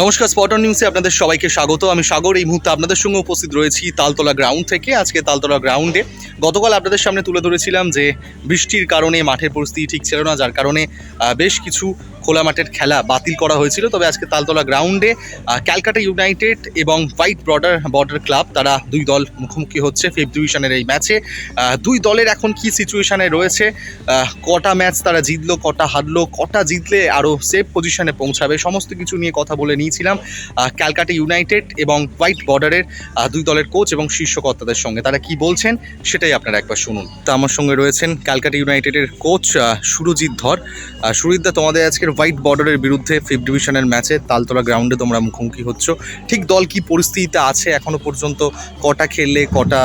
নমস্কার স্পটন নিউজে আপনাদের সবাইকে স্বাগত। আমি সাগর, এই মুহূর্তে আপনাদের সঙ্গে উপস্থিত রয়েছি তালতলা গ্রাউন্ড থেকে। আজকে তালতলা গ্রাউন্ডে গতকাল আপনাদের সামনে তুলে ধরেছিলাম যে বৃষ্টির কারণে মাঠের পরিস্থিতি ঠিক ছিল না, যার কারণে বেশ কিছু খোলা মাঠের খেলা বাতিল করা হয়েছিল। তবে আজকে তালতলা গ্রাউন্ডে ক্যালকাটা ইউনাইটেড এবং হোয়াইট বর্ডার বর্ডার ক্লাব তারা দুই দল মুখোমুখি হচ্ছে ফিফথ ডিভিশনের এই ম্যাচে দুই দলের এখন কি সিচুয়েশানে রয়েছে? কটা ম্যাচ তারা জিতলো কটা হারলো কটা জিতলে আরও সেফ পজিশনে পৌঁছাবে সমস্ত কিছু নিয়ে কথা বলে নিয়েছিলাম ক্যালকাটা ইউনাইটেড এবং হোয়াইট বর্ডারের দুই দলের কোচ এবং শীর্ষকর্তাদের সঙ্গে। তারা কি বলছেন সেটাই আপনারা একবার শুনুন। তা আমার সঙ্গে রয়েছেন ক্যালকাটা ইউনাইটেডের কোচ সুরজিৎ ধর। আহ, সুরজিৎদা তোমাদের আজকের হোয়াইট বর্ডারের বিরুদ্ধে ফিফথ ডিভিশনের ম্যাচে তালতলা গ্রাউন্ডে তোমরা মুখোমুখি হচ্ছ। ঠিক দল কি পরিস্থিতিতে আছে এখনও পর্যন্ত? কটা খেললে কটা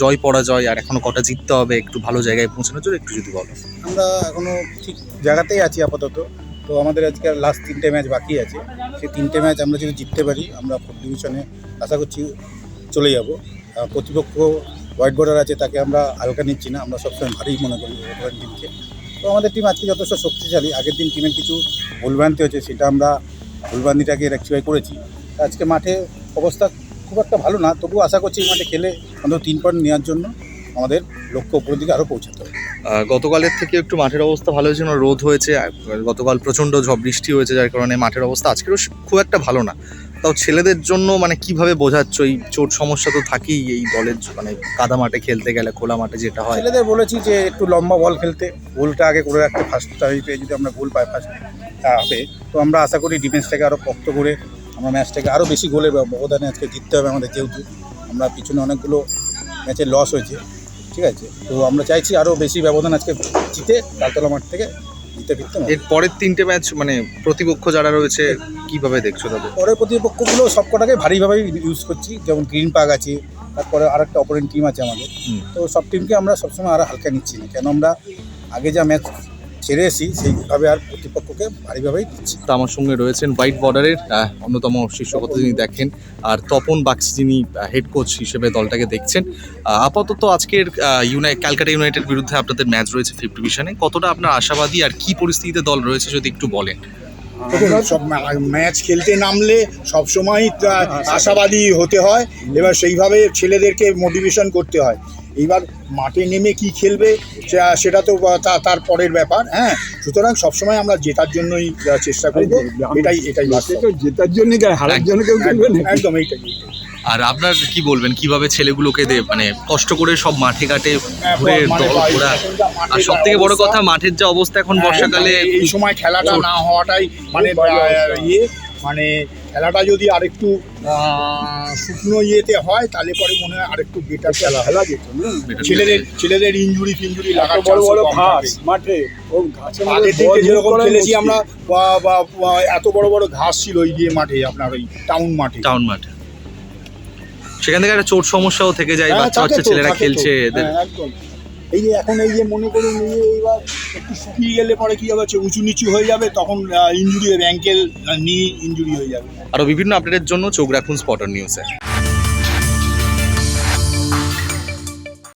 জয়, পরাজয়, আর এখনও কটা জিততে হবে, একটু ভালো জায়গায় পৌঁছানোর জন্য একটু যদি বলো। আমরা এখনও ঠিক জায়গাতেই আছি আপাতত। তো আমাদের আজকে লাস্ট তিনটে ম্যাচ বাকি আছে। সেই তিনটে ম্যাচ আমরা যদি জিততে পারি, আমরা ফোর্থ ডিভিশনে আশা করছি চলে যাব। প্রতিপক্ষ হোয়াইট বর্ডার আছে, তাকে আমরা হালকা নিচ্ছি না। আমরা সবসময় ভারী মনে করি টিমকে তো আমাদের টিম আজকে যথেষ্ট শক্তিশালী। আগের দিন টিমের কিছু ভুলভ্রান্তি হয়েছে, সেটা আমরা ভুলভ্রান্তিটাকে রেক্টিফাই করেছি। আজকে মাঠে অবস্থা খুব একটা ভালো না, তবুও আশা করছি মাঠে খেলে অন্তত তিন পয়েন্ট নেওয়ার জন্য আমাদের লক্ষ্য উপরের দিকে আরও পৌঁছাতে হবে। গতকালের থেকে একটু মাঠের অবস্থা ভালো হয়েছে রোদ হয়েছে গতকাল প্রচণ্ড ঝড় বৃষ্টি হয়েছে, যার কারণে মাঠের অবস্থা আজকেরও খুব একটা ভালো না। তাও ছেলেদের জন্য মানে কীভাবে বোঝাচ্ছ? এই চোট সমস্যা তো থাকেই এই বলের মানে কাদা মাঠে খেলতে গেলে, খোলা মাঠে যেটা হয়। ছেলেদের বলেছি যে একটু লম্বা বল খেলতে, গোলটা আগে করে রাখতে ফার্স্ট টাইপে যদি আমরা গোল পাই ফার্স্ট হবে। তো আমরা আশা করি ডিফেন্সটাকে আরও পক্ত করে আমরা ম্যাচটাকে আরও বেশি গোলের ব্যবধানে আজকে জিততে হবে আমাদের যেহেতু। আমরা পিছনে অনেকগুলো ম্যাচে লস হয়েছে, ঠিক আছে? তো আমরা চাইছি আরও বেশি ব্যবধান আজকে জিতে তালতলা মাঠ থেকে এর পরের তিনটে ম্যাচ মানে প্রতিপক্ষ যারা রয়েছে কীভাবে দেখছ তাদের? পরের প্রতিপক্ষগুলো সবকটাকে ভারীভাবেই ইউজ করছি যেমন গ্রিন পাক আছে তারপরে আর একটা অপরেন্ট টিম আছে আমাদের। তো সব টিমকে আমরা সবসময় আর হালকা নিচ্ছি না। কেন আমরা আগে যা ম্যাচ ছেড়ে এসি সেইভাবে আর প্রতিপক্ষকে ভারীভাবেই দিচ্ছি। তো আমার সঙ্গে রয়েছেন হোয়াইট বর্ডারের অন্যতম শীর্ষকতা যিনি দেখেন আর তপন বাগচি যিনি হেড কোচ হিসেবে দলটাকে দেখছেন। আপাতত আজকের ইউনাই ক্যালকাটা ইউনাইটেড বিরুদ্ধে আপনাদের ম্যাচ রয়েছে ফিফথ ডিভিশনে কতটা আপনার আশাবাদী আর কি পরিস্থিতিতে দল রয়েছে যদি একটু বলেন? সব ম্যাচ খেলতে নামলে সবসময় তা- আশাবাদী। হতে হয়। এবার সেইভাবে ছেলেদেরকে মোটিভেশন করতে হয়। এইবার মাঠে নেমে কি খেলবে সেটা তো তার পরের ব্যাপার হ্যাঁ? সুতরাং সবসময় আমরা জেতার জন্যই চেষ্টা করব এটাই এটাই জেতার জন্য দেয় হারার জন্য কেউ খেলবে একদম এইটাই। আর আপনার কি বলবেন কীভাবে ছেলেগুলোকে দে মানে কষ্ট করে সব মাঠে ঘাটে হ্যাঁ, ঘুরে দল ঘোরা আর সব থেকে বড় কথা মাঠের যে অবস্থা এখন হ্যাঁ, বর্ষাকালে এই সময় খেলাটা না হওয়াটাই মানে ইয়ে। মানে খেলাটা যদি আরেকটু শুকনো ইয়েতে হয় তাহলে পরে মনে হয় আরেকটু বেটার খেলা খেলা যেত ছেলেদের ছেলেদের ইঞ্জুরি ফিঞ্জুরি লাগার বড় বড় ঘাস মাঠে আগের যেরকম খেলেছি আমরা বা- বা- বা- এত বড় বড় ঘাস ছিল ওই দিয়ে মাঠে আপনার ওই টাউন মাঠে। টাউন মাঠে। সেখান থেকে একটা চোট সমস্যাও থেকে যায় হ্যাঁ, বাচ্চা বাচ্চা ছেলেরা খেলছে এদের। হ্যাঁ, একদম। এই যে এখন এই যে মনে করুন, এই যে এইবার একটু শুকিয়ে গেলে পরে কী হবে উঁচু নিচু হয়ে যাবে, তখন ইঞ্জুরি হবে অ্যাঙ্কেল নি ইঞ্জুরি হয়ে যাবে। আরও বিভিন্ন আপডেটের জন্য চোখ রাখুন স্পটার নিউজে